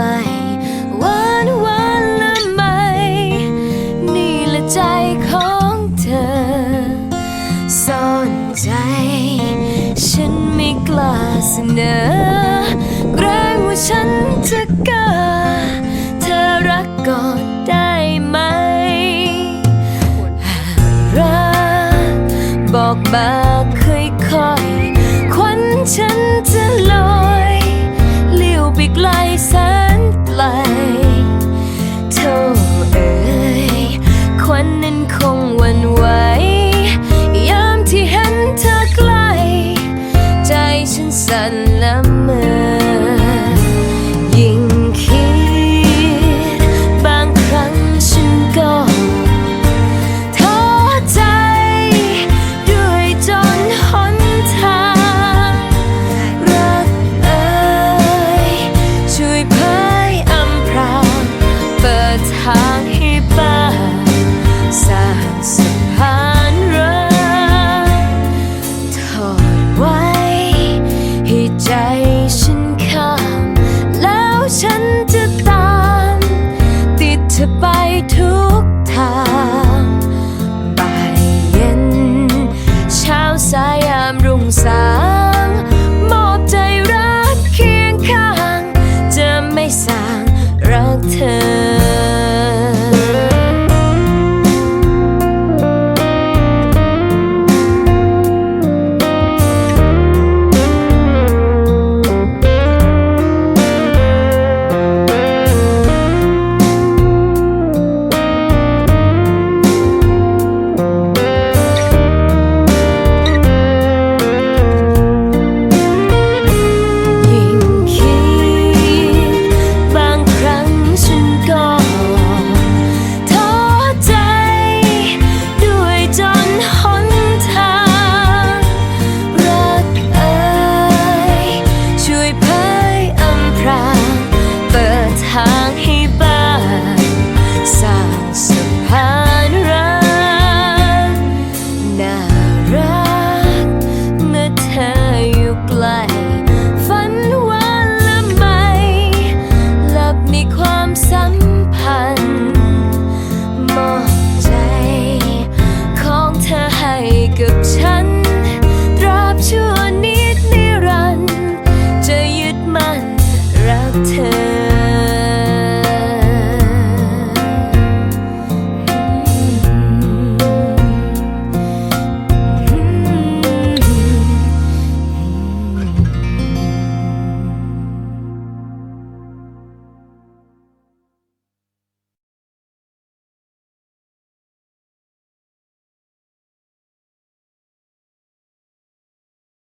ลหวานหวานละไม นี่ละใจของเธอ ซ่อนใจ ฉันไม่กล้าเสนอแรงว่าฉันจะกล้าเธอรักก่อนได้ไหมรักบอกมาค่อยๆควันฉันจะลอย ไปทุกทางบ่ายเย็น เช้าสายยามรุ่งสาง